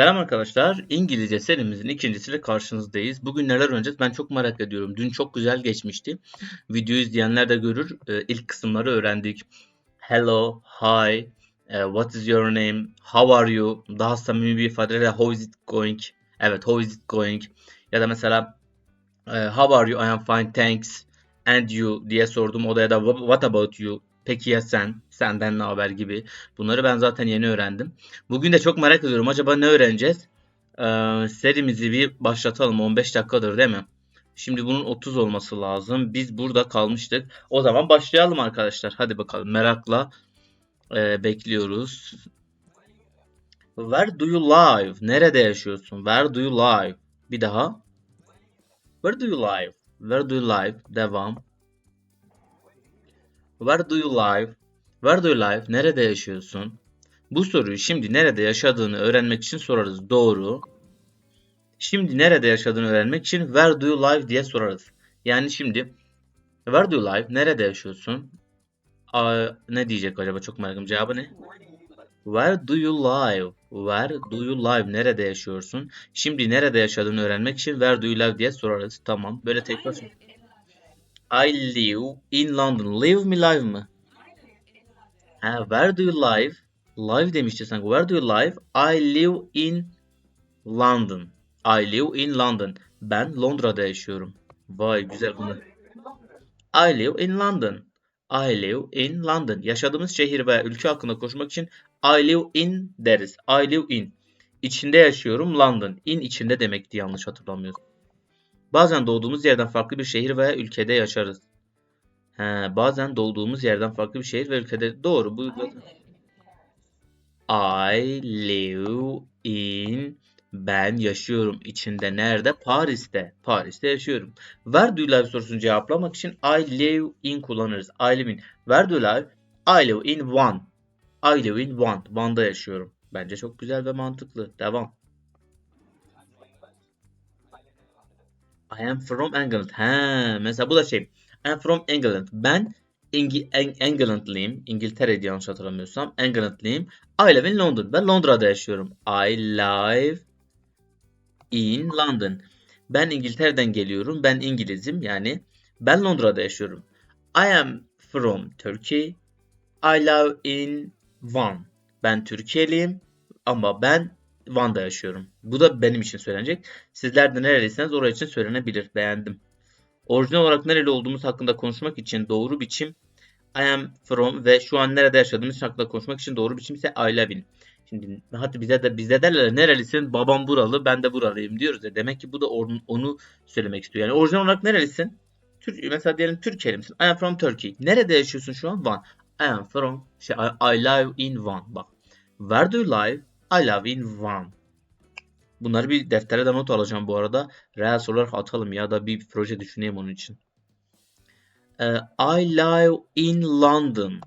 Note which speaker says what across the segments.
Speaker 1: Selam arkadaşlar. İngilizce serimizin ikincisiyle karşınızdayız. Bugün neler öğreneceğiz ben çok merak ediyorum. Dün çok güzel geçmişti. Videoyu izleyenler de görür. Ee, ilk kısımları öğrendik. Hello, hi, eh, what is your name, how are you? Daha samimi bir ifadeyle how is it going? Evet, how is it going? Ya da mesela eh, how are you? I am fine, thanks. And you diye sordum. O da ya da what about you? Peki ya sen? Senden ne haber gibi. Bunları ben zaten yeni öğrendim. Bugün de çok merak ediyorum. Acaba ne öğreneceğiz? Ee, serimizi bir başlatalım. 15 dakikadır değil mi? Şimdi bunun 30 olması lazım. Biz burada kalmıştık. O zaman başlayalım arkadaşlar. Hadi bakalım. Merakla e, bekliyoruz. Where do you live? Nerede yaşıyorsun? Where do you live? Bir daha. Where do you live? Where do you live? Devam. Where do you live? Where do you live? Nerede yaşıyorsun? Bu soruyu şimdi nerede yaşadığını öğrenmek için sorarız. Doğru. Şimdi nerede yaşadığını öğrenmek için where do you live diye sorarız. Yani şimdi where do you live? Nerede yaşıyorsun? Aa, ne diyecek acaba? Çok merak ediyorum. Cevabı ne? Where do you live? Where do you live? Nerede yaşıyorsun? Şimdi nerede yaşadığını öğrenmek için where do you live diye sorarız. Tamam. Böyle tekrar. I live in London. Live mi live mı? Where do you live? Live demişti sanki. Where do you live? I live in London. I live in London. Ben Londra'da yaşıyorum. Vay güzel bunu. I live in London. I live in London. Yaşadığımız şehir veya ülke hakkında konuşmak için I live in deriz. I live in. İçinde yaşıyorum London. In içinde demekti yanlış hatırlamıyorsam. Bazen doğduğumuz yerden farklı bir şehir veya ülkede yaşarız. He, bazen doğduğumuz yerden farklı bir şehir ve ülkede doğru bu I live in ben yaşıyorum içinde nerede? Paris'te. Paris'te yaşıyorum. Where do you live sorusunu cevaplamak için I live in kullanırız. I live in. Where do you live? I live in Van. I live in Van. Van'da yaşıyorum. Bence çok güzel ve mantıklı. Devam. I am from England. He, mesela bu da şey. I am from England. Ben İngi Eng Englandlıyım. İngiltere'de yanlış hatırlamıyorsam. Englandlıyım. I live in London. Ben Londra'da yaşıyorum. I live in London. Ben İngiltere'den geliyorum. Ben İngilizim. Yani ben Londra'da yaşıyorum. I am from Turkey. I live in Van. Ben Türkiye'liyim ama ben Van'da yaşıyorum. Bu da benim için söylenecek. Sizler de nereliyseniz oraya için söylenebilir. Beğendim. Orijinal olarak nereli olduğumuz hakkında konuşmak için doğru biçim I am from ve şu an nerede yaşadığımız hakkında konuşmak için doğru biçim ise I live in. Şimdi hadi bize de bize derler nerelisin? Babam buralı, ben de buralıyım diyoruz ya. Demek ki bu da onu, onu söylemek istiyor. Yani orijinal olarak nerelisin? Türk, mesela diyelim Türkiye'li misin? I am from Turkey. Nerede yaşıyorsun şu an? Van. I am from şey, I, I live in Van. Bak. Where do you live? I live in Van. Bunları bir deftere de not alacağım bu arada. Reels olarak atalım ya da bir proje düşüneyim onun için. Ee, I live in London.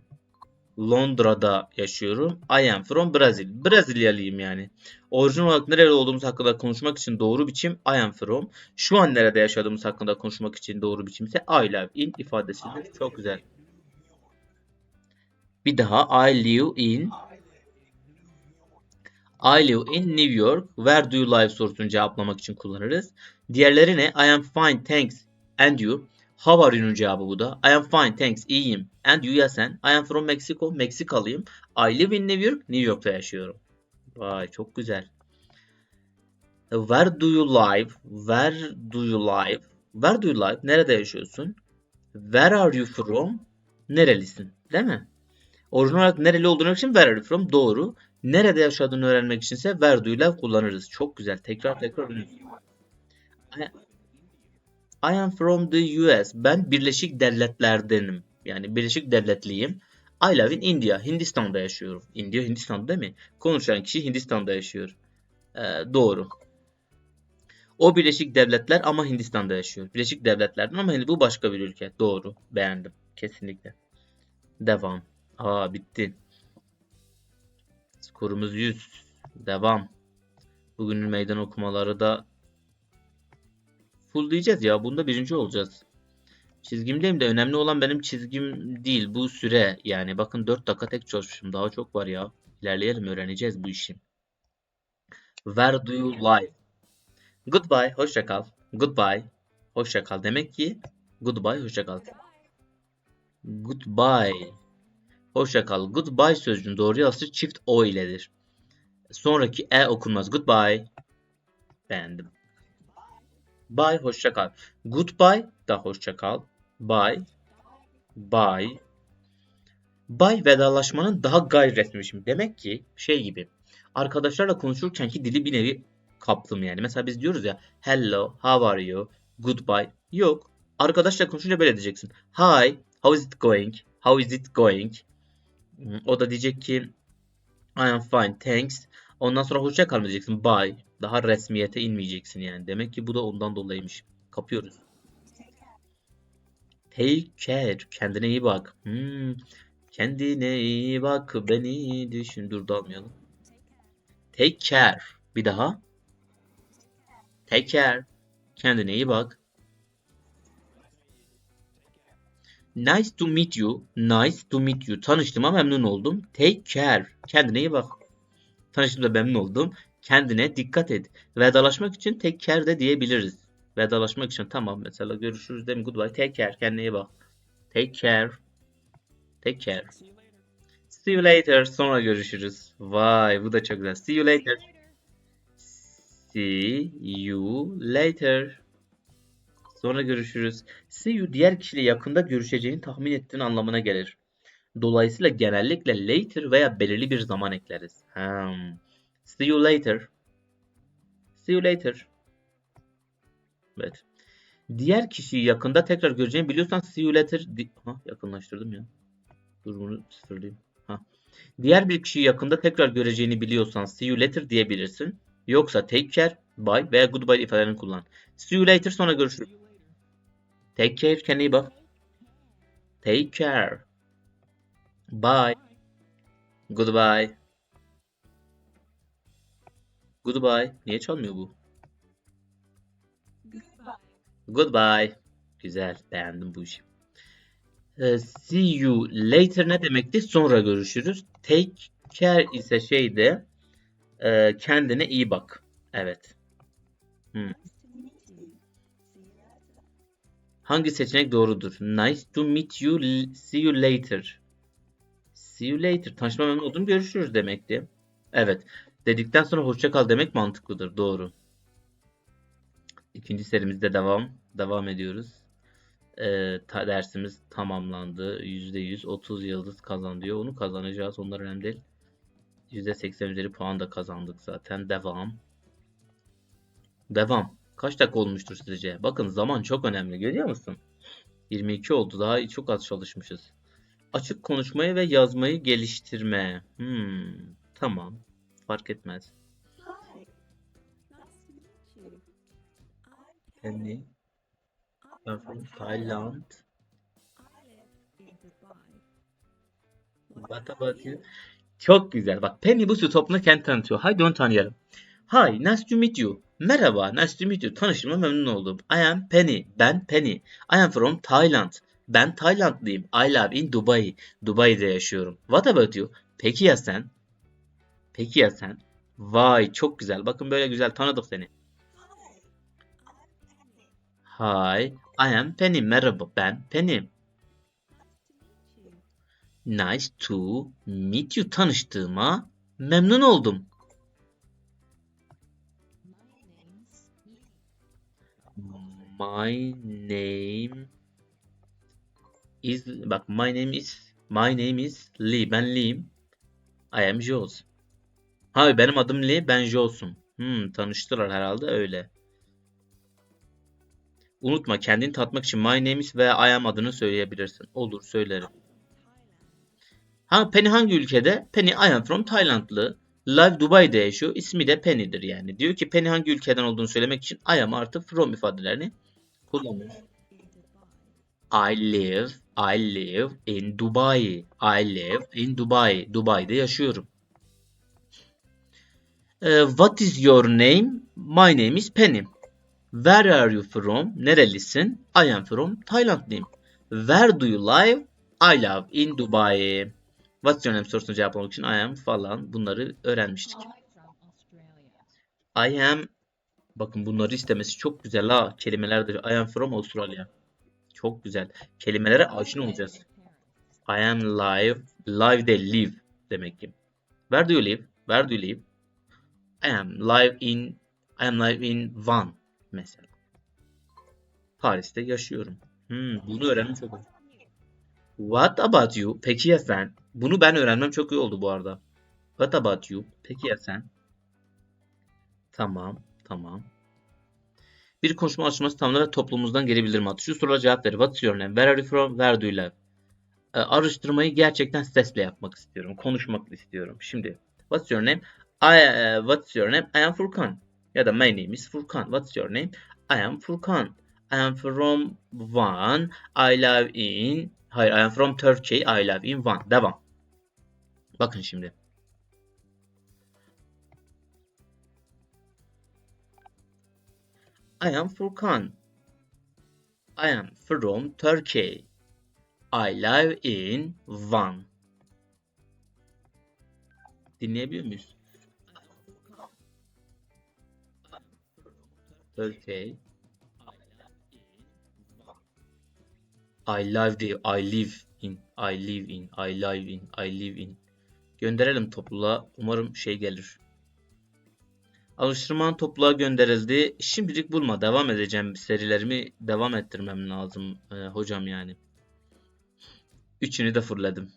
Speaker 1: Londra'da yaşıyorum. I am from Brazil. Brezilyalıyım yani. Orijinal olarak nerede olduğumuz hakkında konuşmak için doğru biçim I am from. Şu an nerede yaşadığımız hakkında konuşmak için doğru biçim ise I live in ifadesidir. Çok güzel. Bir daha I live in I live in New York. Where do you live sorusunu cevaplamak için kullanırız. Diğerleri ne? I am fine, thanks. And you? How are you'nun cevabı bu da. I am fine, thanks. İyiyim. And you ya sen? I am from Mexico. Meksikalıyım. I live in New York. New York'ta yaşıyorum. Vay çok güzel. Where do you live? Where do you live? Where do you live? Nerede yaşıyorsun? Where are you from? Nerelisin? Değil mi? Orijinal olarak nereli olduğunu için where are you from? Doğru. Nerede yaşadığını öğrenmek içinse where do kullanırız. Çok güzel. Tekrar tekrar öğreniyoruz. I am from the US. Ben Birleşik Devletler'denim. Yani Birleşik Devletliyim. I live in India. Hindistan'da yaşıyorum. India Hindistan'da değil mi? Konuşan kişi Hindistan'da yaşıyor. Ee, doğru. O Birleşik Devletler ama Hindistan'da yaşıyor. Birleşik Devletler'den ama bu başka bir ülke. Doğru. Beğendim. Kesinlikle. Devam. Aa bitti. Skorumuz 100. Devam. Bugünün meydan okumaları da full diyeceğiz ya. Bunda birinci olacağız. Çizgimdeyim de önemli olan benim çizgim değil. Bu süre yani. Bakın 4 dakika tek çalışmışım. Daha çok var ya. İlerleyelim öğreneceğiz bu işi. Where do you live? Goodbye, hoşça kal. Goodbye, hoşça kal. Demek ki goodbye, hoşça kal. Goodbye, hoşça kal. Goodbye sözcüğünün doğru yazısı çift o iledir. Sonraki e okunmaz. Goodbye. Beğendim. Bye, hoşça kal. Goodbye da hoşça kal. Bye. Bye. Bye vedalaşmanın daha biçimi. Demek ki şey gibi. Arkadaşlarla konuşurken ki dili bir nevi kaplım yani. Mesela biz diyoruz ya hello, how are you, goodbye. Yok. Arkadaşla konuşunca böyle diyeceksin. Hi, how is it going? How is it going? O da diyecek ki I am fine, thanks. Ondan sonra hoşça kal diyeceksin. Bye. Daha resmiyete inmeyeceksin yani. Demek ki bu da ondan dolayıymış. Kapıyoruz. Take care. Kendine iyi bak. Hmm. Kendine iyi bak. Beni düşün. Dur dalmayalım. Take care. Bir daha. Take care. Kendine iyi bak. Nice to meet you. Nice to meet you. Tanıştığıma memnun oldum. Take care. Kendine iyi bak. Tanıştığımda memnun oldum. Kendine dikkat et. Vedalaşmak için take care de diyebiliriz. Vedalaşmak için tamam mesela görüşürüz dedim goodbye. Take care. Kendine iyi bak. Take care. Take care. See you later. Sonra görüşürüz. Vay bu da çok güzel. See you later. See you later. Sonra görüşürüz. See you diğer kişiyle yakında görüşeceğini tahmin ettiğin anlamına gelir. Dolayısıyla genellikle later veya belirli bir zaman ekleriz. Hmm. See you later. See you later. Evet. Diğer kişiyi yakında tekrar göreceğini biliyorsan see you later. Ha, yakınlaştırdım ya. Dur bunu sıfırlayayım. Ha. Diğer bir kişiyi yakında tekrar göreceğini biliyorsan see you later diyebilirsin. Yoksa take care, bye veya goodbye ifadelerini kullan. See you later sonra görüşürüz. Take care, kendine iyi bak. Take care. Bye. Goodbye. Goodbye. Niye çalmıyor bu? Goodbye. Güzel. Beğendim bu işi. Ee, see you later ne demekti? Sonra görüşürüz. Take care ise şeyde e, kendine iyi bak. Evet. Hmm. Hangi seçenek doğrudur? Nice to meet you. See you later. See you later. Tanışma memnun oldum. Görüşürüz demekti. Evet. Dedikten sonra hoşça kal demek mantıklıdır. Doğru. İkinci serimizde devam. Devam ediyoruz. Ee, ta- dersimiz tamamlandı. %100 30 yıldız kazan diyor. Onu kazanacağız. Onlar önemli değil. %80 üzeri puan da kazandık zaten. Devam. Devam. Kaç dakika olmuştur sizce? Bakın zaman çok önemli. Görüyor musun? 22 oldu. Daha çok az çalışmışız. Açık konuşmayı ve yazmayı geliştirme. Hmm, tamam. Fark etmez.
Speaker 2: Hi. Nice to meet you. I'm
Speaker 1: Penny. I'm from Thailand.
Speaker 2: I live in Dubai.
Speaker 1: What about you? Çok güzel. Bak Penny bu toplumda kendi tanıtıyor. Haydi onu tanıyalım. Hi, nice to meet you. Merhaba, nice to meet you. Tanıştığıma memnun oldum. I am Penny. Ben Penny. I am from Thailand. Ben Taylandlıyım. I live in Dubai. Dubai'de yaşıyorum. What about you? Peki ya sen? Peki ya sen? Vay çok güzel. Bakın böyle güzel tanıdık seni.
Speaker 2: Hi.
Speaker 1: I am Penny. Merhaba, ben Penny.
Speaker 2: Nice to meet you.
Speaker 1: Tanıştığıma memnun oldum.
Speaker 2: My
Speaker 1: name is bak my name is my name is Lee. Ben Lee'yim. I am Jules. Hayır benim adım Lee, ben Jules'um. Hmm, tanıştılar herhalde öyle. Unutma kendini tatmak için my name is ve I am adını söyleyebilirsin. Olur söylerim. Ha Penny hangi ülkede? Penny I am from Taylandlı. Live Dubai'de yaşıyor. İsmi de Penny'dir yani. Diyor ki Penny hangi ülkeden olduğunu söylemek için I am artı from ifadelerini kullanıyor.
Speaker 2: I live.
Speaker 1: I live, in Dubai. I live in Dubai. Dubai'de yaşıyorum. Ee, what is your name? My name is Penny. Where are you from? Nerelisin? I am from Thailand'lıyım. Where do you live? I live in Dubai. What's your name sorusunu cevaplamak için I am falan bunları öğrenmiştik. I am bakın bunları istemesi çok güzel ha kelimelerdir. I am from Australia. Çok güzel. Kelimelere aşina olacağız. I am live. Live de live demek ki. Where do you live? Where do you live? I am live in I am live in Van mesela. Paris'te yaşıyorum. Hmm, bunu öğrenmem çok iyi. What about you? Peki ya sen? Bunu ben öğrenmem çok iyi oldu bu arada. What about you? Peki ya sen? Tamam, tamam. Bir konuşma açılması tamamla ve toplumumuzdan geri bildirim at. Şu sorulara cevap ver. What's your name? Where are you from? Where do you live? Ee, araştırmayı gerçekten sesle yapmak istiyorum. Konuşmak istiyorum. Şimdi, what's your name? I, e, what's your name? I am Furkan. Ya da my name is Furkan. What's your name? I am Furkan. I am from Van. I live in... Hayır, I am from Turkey. I live in Van. Devam. Bakın şimdi. I am Furkan. I am from Turkey. I live in Van. Dinleyebiliyor muyuz? Turkey. I live diye I live in I live in I live in I live in gönderelim topluluğa. Umarım şey gelir. Alıştırmanın topluluğa gönderildi. Şimdilik bulma. Devam edeceğim. Serilerimi devam ettirmem lazım e, hocam yani. Üçünü de fırladım.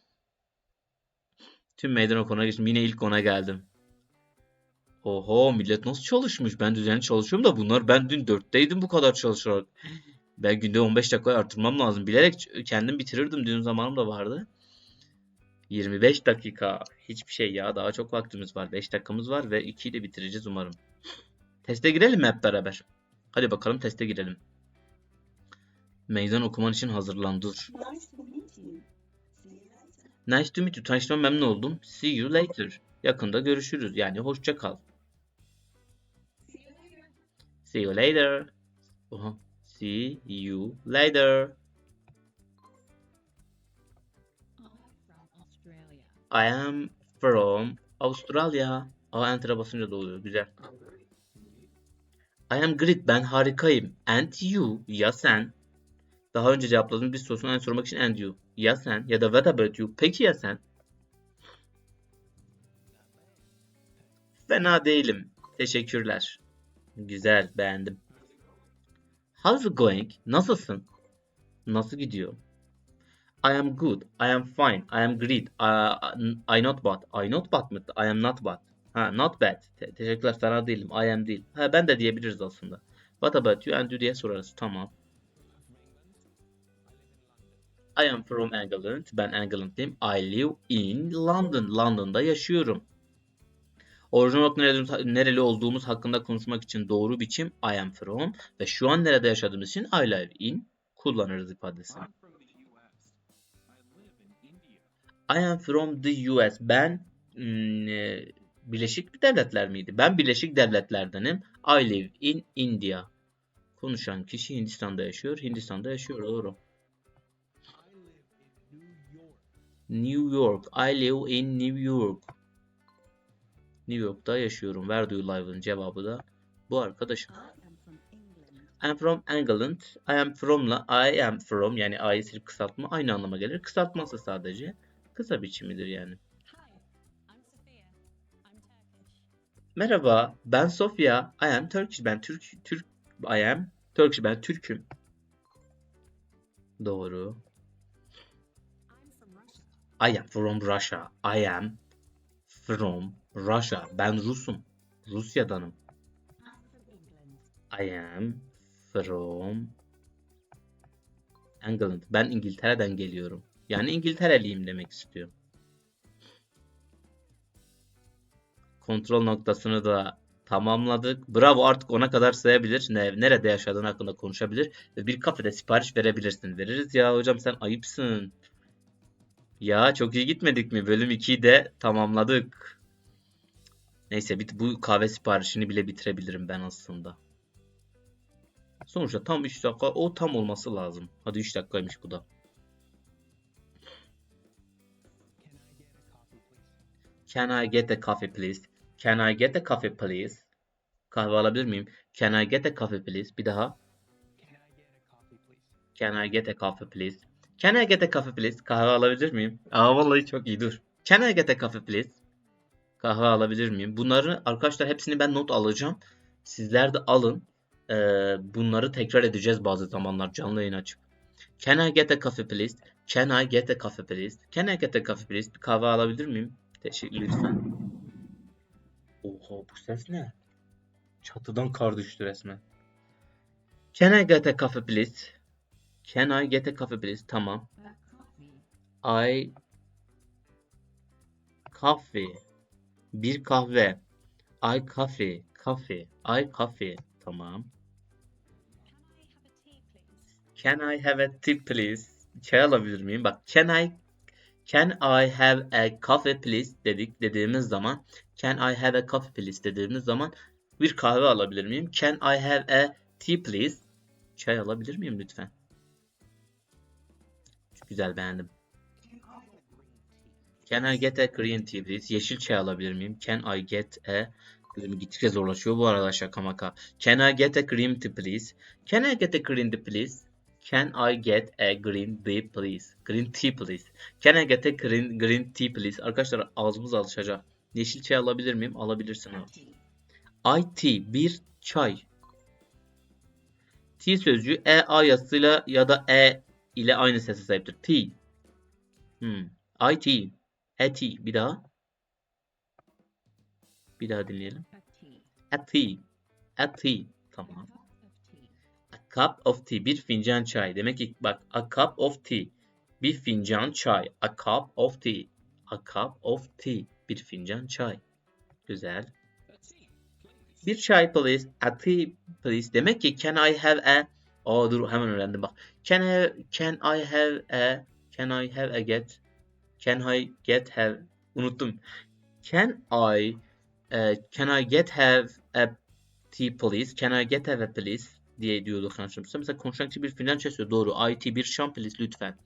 Speaker 1: Tüm meydan okuna geçtim. Yine ilk ona geldim. Oho millet nasıl çalışmış? Ben düzenli çalışıyorum da bunlar ben dün dörtteydim bu kadar çalışarak. Ben günde 15 dakika artırmam lazım. Bilerek kendim bitirirdim. Dün zamanım da vardı. 25 dakika. Hiçbir şey ya. Daha çok vaktimiz var. 5 dakikamız var ve 2'yi de bitireceğiz umarım. Teste girelim mi hep beraber? Hadi bakalım teste girelim. Meydan okuman için hazırlan. Dur.
Speaker 3: Nice to meet you.
Speaker 1: Tanıştığıma memnun oldum. See you later. Yakında görüşürüz. Yani hoşça kal.
Speaker 3: See you later.
Speaker 1: Oha. See you later. I am from Australia. Aa enter'a basınca da. Güzel. I am great. Ben harikayım. And you. Ya sen. Daha önce cevapladığım bir sorusunu en sormak için and you. Ya sen. Ya da what about you. Peki ya sen? Fena değilim. Teşekkürler. Güzel. Beğendim. How's it going? Nasılsın? Nasıl gidiyor? I am good. I am fine. I am great. I, I not bad. I not bad mı? I am not bad. Ha, not bad. Te- teşekkürler. Fena değilim. I am değil. Ha, ben de diyebiliriz aslında. What about you and you diye sorarız. Tamam. I am from England. Ben England'lıyım. I live in London. London'da yaşıyorum. Orijinal olarak nereli, nereli olduğumuz hakkında konuşmak için doğru biçim I am from ve şu an nerede yaşadığımız için I live in kullanırız ifadesini.
Speaker 4: I
Speaker 1: am from the US. Ben e, Birleşik Devletler miydi? Ben Birleşik Devletler'denim. I live in India. Konuşan kişi Hindistan'da yaşıyor. Hindistan'da yaşıyor. Doğru.
Speaker 4: I live in New York.
Speaker 1: I live in New York. New York'ta yaşıyorum. Where do you live'ın cevabı da bu arkadaşım.
Speaker 2: I am from England.
Speaker 1: I am from'la I am from yani silip kısaltma aynı anlama gelir. Kısaltması sadece kısa biçimidir yani. Merhaba, ben Sofia. I am Turkish. Ben Türk Türk I am Turkish. Ben Türk'üm. Doğru. I am from Russia. I am from Russia. Ben Rus'um. Rusya'danım. I am from England. Ben İngiltere'den geliyorum. Yani İngiltereliyim demek istiyor. Kontrol noktasını da tamamladık. Bravo artık ona kadar sayabilir. Ne, nerede yaşadığın hakkında konuşabilir. Ve bir kafede sipariş verebilirsin. Veririz ya hocam sen ayıpsın. Ya çok iyi gitmedik mi? Bölüm 2'yi de tamamladık. Neyse bu kahve siparişini bile bitirebilirim ben aslında. Sonuçta tam 3 dakika o tam olması lazım. Hadi 3 dakikaymış bu da.
Speaker 4: Can I get a coffee, please?
Speaker 1: Can I get a coffee please? Kahve alabilir miyim? Can I get a coffee please? Bir daha.
Speaker 4: Can I get a coffee, please?
Speaker 1: Can I get a coffee please? Kahve alabilir miyim? Aa vallahi çok iyi dur. Can I get a coffee please? Kahve alabilir miyim? Bunları arkadaşlar hepsini ben not alacağım. Sizler de alın. Ee, bunları tekrar edeceğiz bazı zamanlar canlı yayın açıp. Can I get a coffee please? Can I get a coffee please? Can I get a coffee please? Kahve alabilir miyim? Teşekkür lütfen. Oha bu ses ne? Çatıdan kar düştü resmen. Can I get a coffee please? Can I get a coffee please? Tamam. I coffee. Bir kahve. I coffee. Coffee. I coffee. Tamam.
Speaker 2: Can I have a tea please?
Speaker 1: Çay alabilir miyim? Bak can I Can I have a coffee please dedik dediğimiz zaman Can I have a coffee please dediğimiz zaman bir kahve alabilir miyim? Can I have a tea please? Çay alabilir miyim lütfen? Güzel beğendim.
Speaker 3: Can I get a green tea?
Speaker 1: Please? Yeşil çay alabilir miyim? Can I get a Gözüm gittikçe zorlaşıyor bu arada şaka maka. Can I get a green tea please? Can I get a green tea please? Can I get a green tea please? Green tea please. Can I get a green, green tea please? Arkadaşlar ağzımız alışacak. Yeşil çay alabilir miyim? Alabilirsin abi. I tea bir çay. T sözcüğü e a yazısıyla ya da e ile aynı sese sahiptir. Tea. Hmm. I tea. A tea. Bir daha. Bir daha dinleyelim.
Speaker 3: A tea.
Speaker 1: A tea. A tea. Tamam.
Speaker 3: Cup of tea.
Speaker 1: Bir fincan çay. Demek ki bak a cup of tea. Bir fincan çay. A cup of tea. A cup of tea. Bir fincan çay. Güzel. Bir çay please. A tea please. Demek ki can I have a Aa dur hemen öğrendim bak. Can I can I have a can I have a get can I get have unuttum. Can I eh, can I get have a tea please? Can I get have a please? Diye diyorduk karşımızda. Mesela konuşan kişi bir fincan çay söylüyor. Doğru. IT bir şam please lütfen.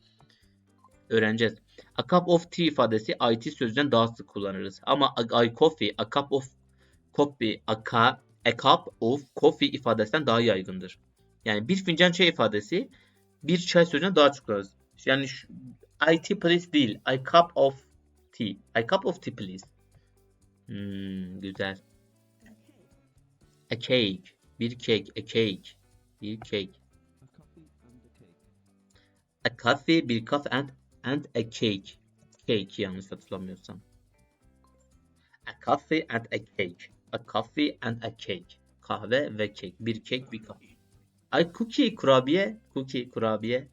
Speaker 1: Öğreneceğiz. A cup of tea ifadesi IT sözcüğünden daha sık kullanırız. Ama a, I coffee, a cup of coffee, a, cup, a cup of coffee ifadesinden daha yaygındır. Yani bir fincan çay ifadesi bir çay sözcüğünden daha çok kullanırız. Yani şu, I tea please değil. I cup of tea. I cup of tea please. Hmm, güzel.
Speaker 3: A cake.
Speaker 1: A cake. Bir cake. A cake. Bir cake.
Speaker 4: A coffee and a cake.
Speaker 1: A coffee, bir coffee and, and a cake. Cake yanlış hatırlamıyorsam. A coffee and a cake. A coffee and a cake. Kahve ve kek. Bir kek, bir kahve. Ay cookie, kurabiye. Cookie, kurabiye.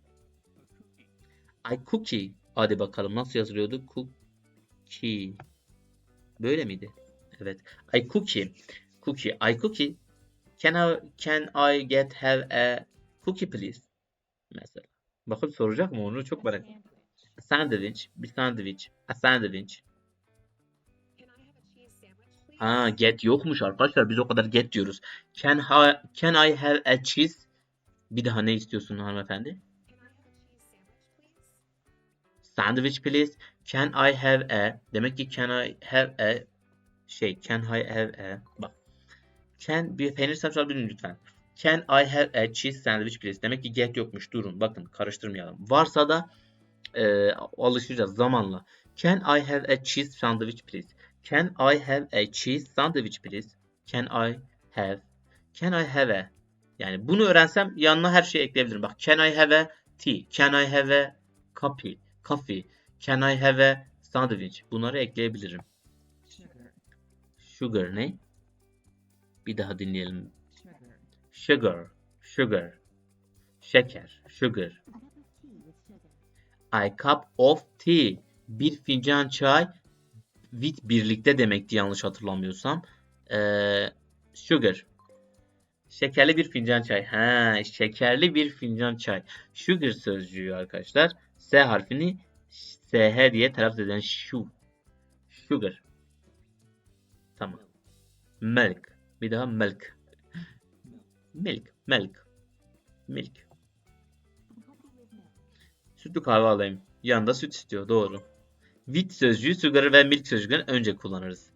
Speaker 1: Ay cookie. Hadi bakalım nasıl yazılıyordu? Cookie. Böyle miydi? Evet. Ay cookie. Cookie. Ay cookie. Can I, can I get have a cookie please? Mesela. Bakın soracak mı onu çok merak. A sandwich. Bir sandwich. A sandwich. Ha get yokmuş arkadaşlar. Biz o kadar get diyoruz. Can, ha, can I have a cheese? Bir daha ne istiyorsun hanımefendi?
Speaker 2: Sandwich please.
Speaker 1: Can I have a? Demek ki can I have a şey. Can I have a? Bak. Can bir peynir sandviç miyim lütfen? Can I have a cheese sandwich please? Demek ki get yokmuş. Durun bakın karıştırmayalım. Varsa da e, alışacağız zamanla. Can I have a cheese sandwich please? Can I have a cheese sandwich please? Can I have? Can I have a? Yani bunu öğrensem yanına her şeyi ekleyebilirim. Bak can I have a tea? Can I have a coffee? Coffee. Can I have a sandwich? Bunları ekleyebilirim.
Speaker 3: Sugar.
Speaker 1: Sugar ne? Bir daha dinleyelim.
Speaker 3: Sugar.
Speaker 1: Sugar. Şeker. Sugar.
Speaker 3: A cup of tea.
Speaker 1: Bir fincan çay with birlikte demekti yanlış hatırlamıyorsam. Ee, sugar. Şekerli bir fincan çay. Ha, şekerli bir fincan çay. Sugar sözcüğü arkadaşlar. S harfini SH diye telaffuz eden şu. Sugar. Tamam. Milk. Bir daha milk. Milk. Milk. Milk. Sütlü kahve alayım. Yanında süt istiyor. Doğru. With sözcüğü sugar ve milk sözcüklerini önce kullanırız.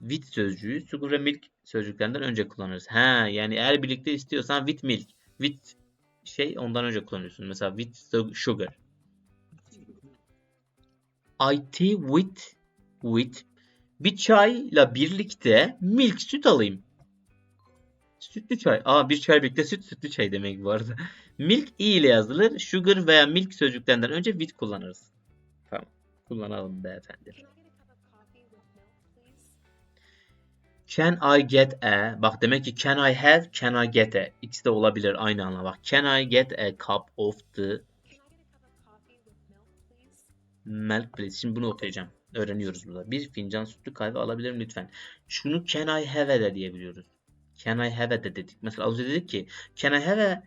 Speaker 1: With sözcüğü sugar ve milk sözcüklerinden önce kullanırız. Ha yani eğer birlikte istiyorsan with milk, with şey ondan önce kullanıyorsun. Mesela with su- sugar. I tea with with bir çayla birlikte milk süt alayım. Sütlü çay. Aa bir çay birlikte süt sütlü çay demek bu arada. Milk i ile yazılır. Sugar veya milk sözcüklerinden önce with kullanırız. Tamam. Kullanalım beyefendi.
Speaker 2: Can I get a?
Speaker 1: Bak demek ki can I have, can I get a? İkisi de olabilir aynı anlamda. Bak can I get a cup of the
Speaker 2: milk please?
Speaker 1: Şimdi bunu okuyacağım. Öğreniyoruz burada. Bir fincan sütlü kahve alabilirim lütfen. Şunu can I have de diyebiliyoruz. Can I have de dedik. Mesela az önce dedik ki can I have a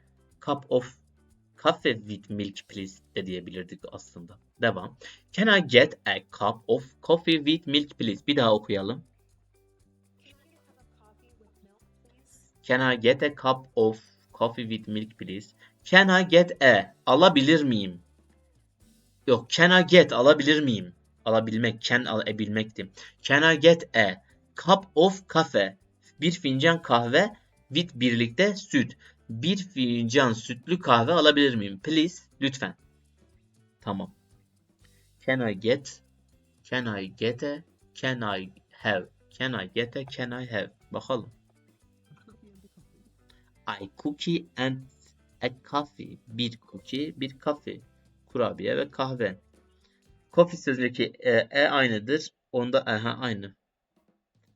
Speaker 1: cup of coffee with milk please de diyebilirdik aslında. Devam. Can I get a cup of coffee with milk please? Bir daha okuyalım.
Speaker 2: Can I get a cup of coffee with milk, please?
Speaker 1: Can I get a? Alabilir miyim? Yok, can I get alabilir miyim? Alabilmek, can alabilmekti. Can I get a cup of coffee? Bir fincan kahve with birlikte süt. Bir fincan sütlü kahve alabilir miyim? Please, lütfen. Tamam. Can I get? Can I get a? Can I have? Can I get a? Can I have? Bakalım. I cookie and a coffee. Bir cookie, bir kahve. Kurabiye ve kahve. Coffee sözündeki e, e aynıdır. Onda aha aynı.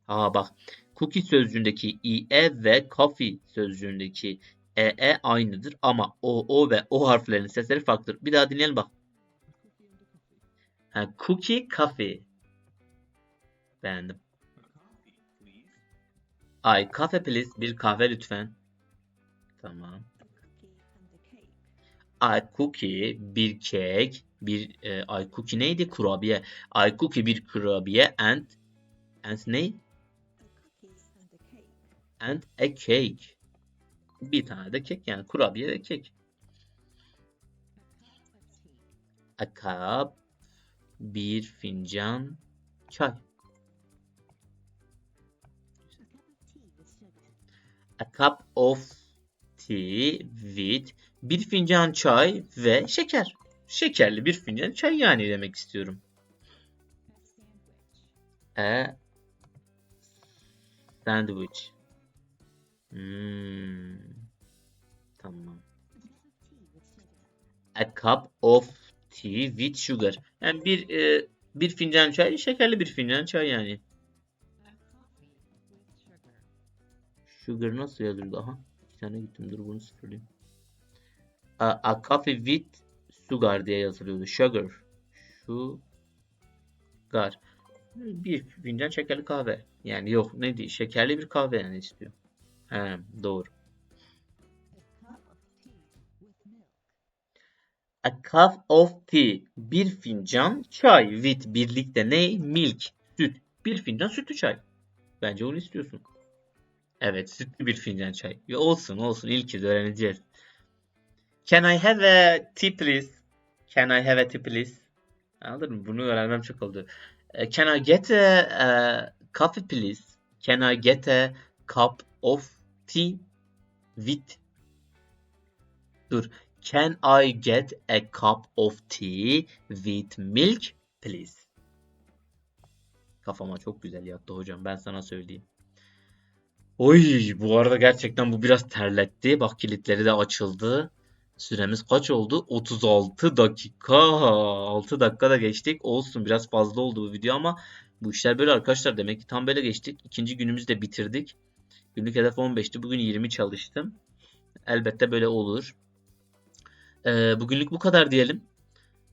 Speaker 1: Aa bak. Cookie sözcüğündeki ie ve coffee sözcüğündeki ee aynıdır ama o, o ve o harflerinin sesleri farklıdır. Bir daha dinleyelim bak. Ha, cookie, coffee. Beğendim. Ay kahve please. Bir kahve lütfen. Tamam.
Speaker 3: A.
Speaker 1: I cookie bir kek bir e, I cookie neydi? Kurabiye. I cookie bir kurabiye and and ne?
Speaker 3: And a cake.
Speaker 1: bir tane de kek yani kurabiye ve kek
Speaker 3: A cup
Speaker 1: bir fincan çay.
Speaker 3: A cup of tea with
Speaker 1: bir fincan çay ve şeker şekerli bir fincan çay yani demek istiyorum
Speaker 2: A sandwich.
Speaker 1: Hmm. Tamam.
Speaker 3: A cup of tea with sugar.
Speaker 1: Yani bir e, bir fincan çay, şekerli bir fincan çay yani.
Speaker 2: Sugar.
Speaker 1: Nasıl yazılır daha? Bir tane gittim dur bunu sıfırlayayım. A, a coffee with sugar diye yazılıyordu. Sugar. Sugar. Bir fincan şekerli kahve. Yani yok ne diyor? Şekerli bir kahve yani istiyor. He, doğru.
Speaker 3: A cup
Speaker 1: of
Speaker 3: tea.
Speaker 1: Bir fincan çay. With birlikte ne? Milk. Süt. Bir fincan sütlü çay. Bence onu istiyorsun. Evet, sütlü bir fincan çay. Ya olsun olsun ilk öğreneceğiz. Can I have a tea please? Can I have a tea please? Anladın mı? Bunu öğrenmem çok oldu. Eh, Can I get a, a coffee please? Can I get a cup of tea with Dur. Can I get a cup of tea with milk please? Kafama çok güzel yattı hocam ben sana söyleyeyim. Oy bu arada gerçekten bu biraz terletti. Bak kilitleri de açıldı. Süremiz kaç oldu? 36 dakika. 6 dakika da geçtik. Olsun biraz fazla oldu bu video ama bu işler böyle arkadaşlar. Demek ki tam böyle geçtik. İkinci günümüzü de bitirdik. Günlük hedef 15'ti. Bugün 20 çalıştım. Elbette böyle olur. Ee, bugünlük bu kadar diyelim.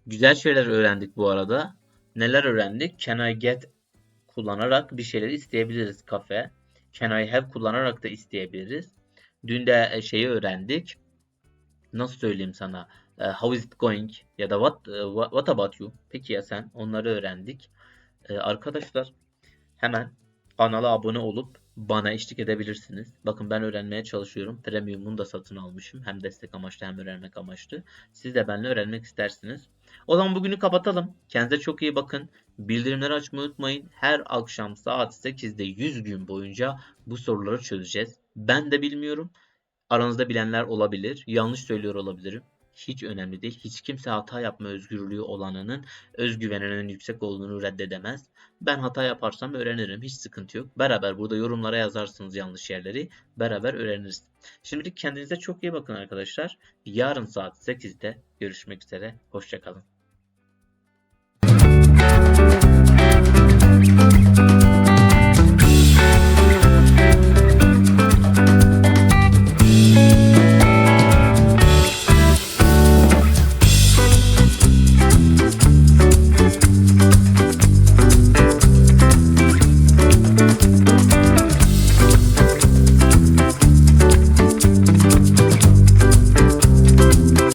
Speaker 1: Güzel şeyler öğrendik bu arada. Neler öğrendik? Can I get kullanarak bir şeyler isteyebiliriz kafe. Can I have kullanarak da isteyebiliriz. Dün de e, şeyi öğrendik. Nasıl söyleyeyim sana? E, How is it going? Ya da what, e, what, what about you? Peki ya sen? Onları öğrendik. E, Arkadaşlar hemen kanala abone olup bana eşlik edebilirsiniz. Bakın ben öğrenmeye çalışıyorum. Premium'unu da satın almışım. Hem destek amaçlı hem öğrenmek amaçlı. Siz de benimle öğrenmek istersiniz. O zaman bugünü kapatalım. Kendinize çok iyi bakın. Bildirimleri açmayı unutmayın. Her akşam saat 8'de 100 gün boyunca bu soruları çözeceğiz. Ben de bilmiyorum. Aranızda bilenler olabilir. Yanlış söylüyor olabilirim. Hiç önemli değil. Hiç kimse hata yapma özgürlüğü olanının özgüveninin yüksek olduğunu reddedemez. Ben hata yaparsam öğrenirim. Hiç sıkıntı yok. Beraber burada yorumlara yazarsınız yanlış yerleri. Beraber öğreniriz. Şimdilik kendinize çok iyi bakın arkadaşlar. Yarın saat 8'de görüşmek üzere. Hoşçakalın.